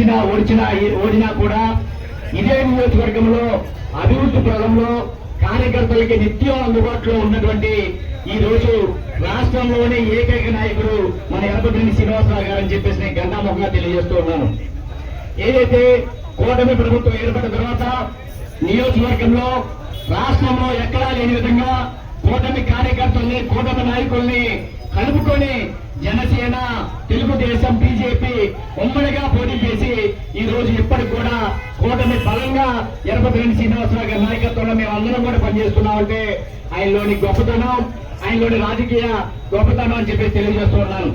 ఓడిచిన ఓడినా కూడా ఇదే నియోజకవర్గంలో అభివృద్ధి పదంలో కార్యకర్తలకి నిత్యం అందుబాటులో ఉన్నటువంటి ఈ రోజు రాష్ట్రంలోనే ఏకైక నాయకుడు మన ఎరపతిని శ్రీనివాసరావు గారు అని చెప్పేసి నేను గంగాముఖంగా తెలియజేస్తూ ఉన్నాను. ఏదైతే కూటమి ప్రభుత్వం ఏర్పడిన తర్వాత నియోజకవర్గంలో రాష్ట్రంలో ఎక్కడా లేని విధంగా కూటమి కార్యకర్తల్ని కూటమి నాయకుల్ని కలుపుకొని జనసేన తెలుగుదేశం బీజేపీ ఉమ్మడిగా పోటీ చేసి ఈ రోజు ఇప్పటికి కూడా కూటమి బలంగా ఎనపతి రెండు శ్రీనివాసరావు గారి నాయకత్వంలో మేము అందరం కూడా పనిచేస్తున్నామంటే ఆయనలోని గొప్పతనం ఆయనలోని రాజకీయ గొప్పతనం అని చెప్పేసి తెలియజేస్తూ ఉన్నాను.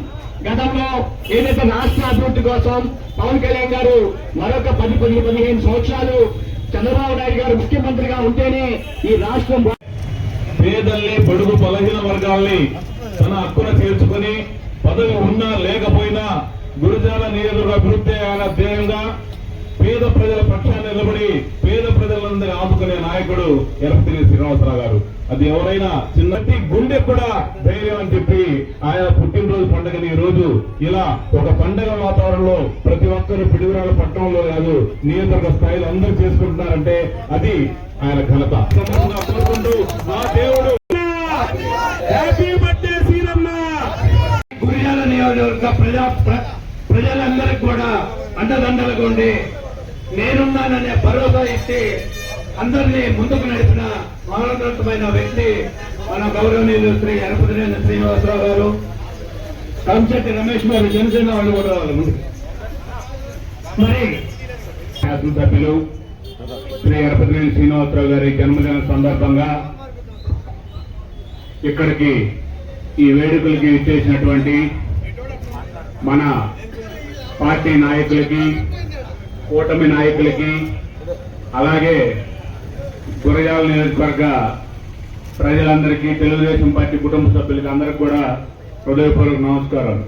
గతంలో ఏదైతే రాష్ట్ర అభివృద్ధి కోసం పవన్ కళ్యాణ్ గారు మరొక పది పది పదిహేను సంవత్సరాలు చంద్రబాబు నాయుడు గారు ముఖ్యమంత్రిగా ఉంటేనే ఈ రాష్ట్రం పేదల్ని బడుగు బలహీన వర్గాల్ని తన హక్కున చేర్చుకుని పదవి ఉన్నా లేకపోయినా గురుజాల నియోజకవర్గ అభివృద్ధి ఆయన ధ్యేయంగా పేద ప్రజల పక్షాన్ని నిలబడి పేద ప్రజలందరినీ ఆదుకునే నాయకుడు ఎరపతిని శ్రీనివాసరావు గారు. అది ఎవరైనా చిన్నటి గుండె కూడా ధైర్యం అని చెప్పి ఆయన పుట్టినరోజు పండుగని ఈ రోజు ఇలా ఒక పండగ వాతావరణంలో ప్రతి ఒక్కరు పిడుగురాల పట్టణంలో కాదు నియోజకవర్గ స్థాయిలో అందరూ చేసుకుంటున్నారంటే అది ఆయన ఘనత. కోరుకుంటూ దేవుడు హ్యాపీ బర్త్డే నియోజకవర్గ ప్రజా ప్ర- ప్రజలందరికీ కూడా అండదండలుగా ఉండి నేనున్నాననే భరోసా ఇచ్చి అందరినీ ముందుకు నడిపిన మహోన్నతమైన వ్యక్తి మన గౌరవనీయులు శ్రీ గణపతిరేంద్ర శ్రీనివాసరావు గారు. కంచెట్టి రమేష్ గారు జనసేన వాళ్ళు కూడా వాళ్ళు మరి శాసనసభ్యులు శ్రీ ఎనపతినేని శ్రీనివాసరావు గారి జన్మదిన సందర్భంగా ఇక్కడికి ఈ వేడుకలకి ఇచ్చేసినటువంటి మన పార్టీ నాయకులకి కూటమి నాయకులకి అలాగే గురజాల నియోజకవర్గ ప్రజలందరికీ తెలుగుదేశం పార్టీ కుటుంబ సభ్యులకి అందరికి కూడా హృదయపూర్వక నమస్కారాలు.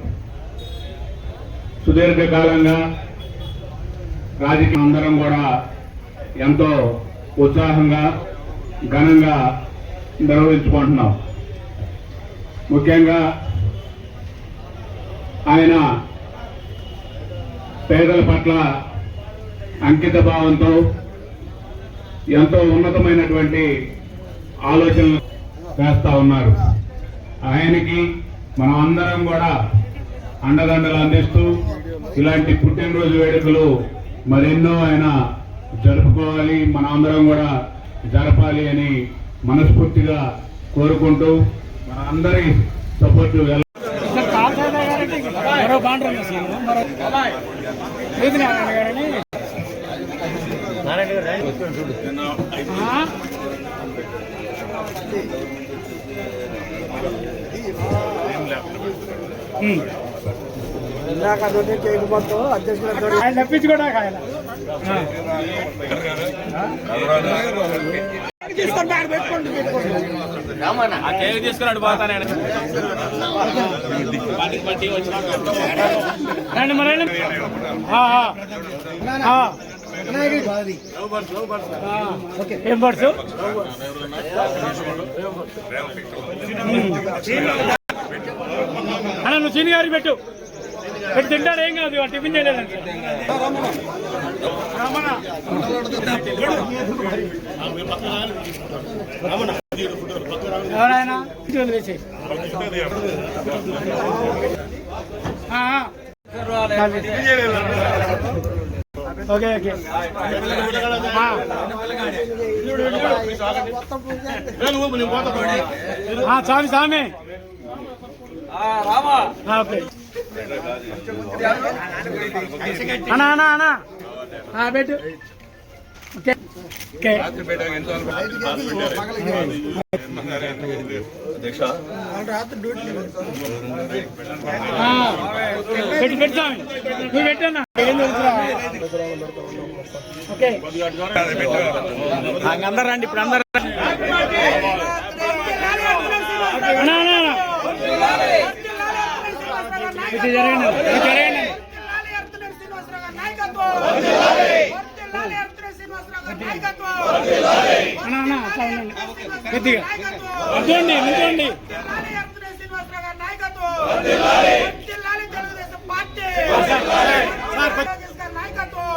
సుదీర్ఘకాలంగా రాజకీయ అందరం కూడా ఎంతో ఉత్సాహంగా ఘనంగా నిర్వహించుకుంటున్నాం. ముఖ్యంగా ఆయన పేదల పట్ల అంకిత భావంతో ఎంతో ఉన్నతమైనటువంటి ఆలోచనలు చేస్తూ ఉన్నారు. ఆయనకి మనం అందరం కూడా అండదండలు అందిస్తూ ఇలాంటి పుట్టినరోజు వేడుకలు మరెన్నో ఆయన జరుపుకోవాలి మన అందరం కూడా జరపాలి అని మనస్ఫూర్తిగా కోరుకుంటూ మన అందరి సపోర్టు మరో? ఉమ్. ఇందాక అదొకటి కేక్ మొత్తం అధ్యక్షుడు ఆయన తప్పించుకోవడానికి ఆయన తీసుకున్నాడు పోతాను రండి మరి. ఏం పడుచు అన్న నువ్వు పెట్టు. పెట్టి తింటాడు ఏం కాదు టిఫిన్ చేయలేదంటే రమణ. ఎవరైనా వదిలేసి ఓకే స్వామి స్వామి. ఆ, ఓకే. అన్నా అన్నా అన్నా. పెట్టు. ఓకే. ఓకే. నువ్వు పెట్టానా ఏం అందరు రండి ఇప్పుడు అందరు అన్నా అన్నా అన్నా. ఇటు జరగండి ఇటు జరగండి అన్నా అన్నా అట్లా ఉండండి కొద్దిగా అర్థండి నుంచోండి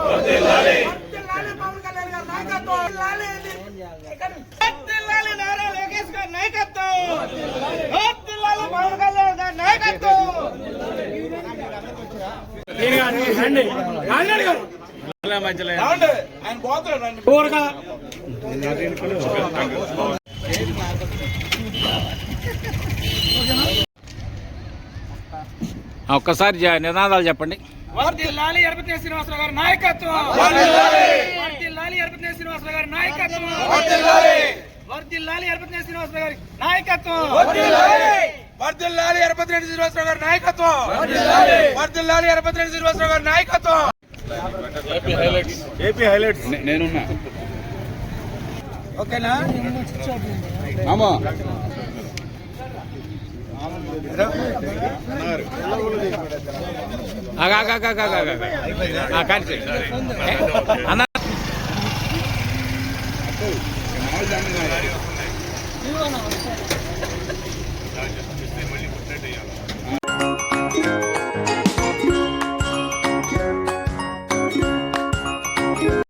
వర్ధిల్లాలి పవన్ కళ్యాణ్ గారి నాయకత్వం వర్ధిల్లాలి వర్ధిల్లాలి నారా లోకేష్ గారి నాయకత్వం వర్ధిల్లాలి పవన్ కళ్యాణ్ గారి నాయకత్వం రండి. రాజనాడు గారు ఊరగా. ఒక్కసారి జ- నినాదాలు చెప్పండి. వర్ధిల్లాలి ఎరపతి శ్రీనివాసరావు గారి నాయకత్వం. వర్ధిల్లాలి ఎరపతి శ్రీనివాసరావు గారి నాయకత్వం. వర్ధిల్లాలి ఎరపతి శ్రీనివాసరావు గారి నాయకత్వం. వర్ధిల్లాలి ఎరపతి రెడ్డి శ్రీనివాసరావు గారి నాయకత్వం. వర్ధిల్లాలి ఎరపతి రెడ్డి శ్రీనివాసరావు గారి నాయకత్వం. నేనున్నా. ఓకేనా? ఆగా, ఆగా, ఆగా, ఆగా, ఆగా, ఆగా. ఆ, కానీ అన్న. ఇదిగోనా? దాని యొక్క మిస్ మళ్ళీ ముట్టడి చేయాలి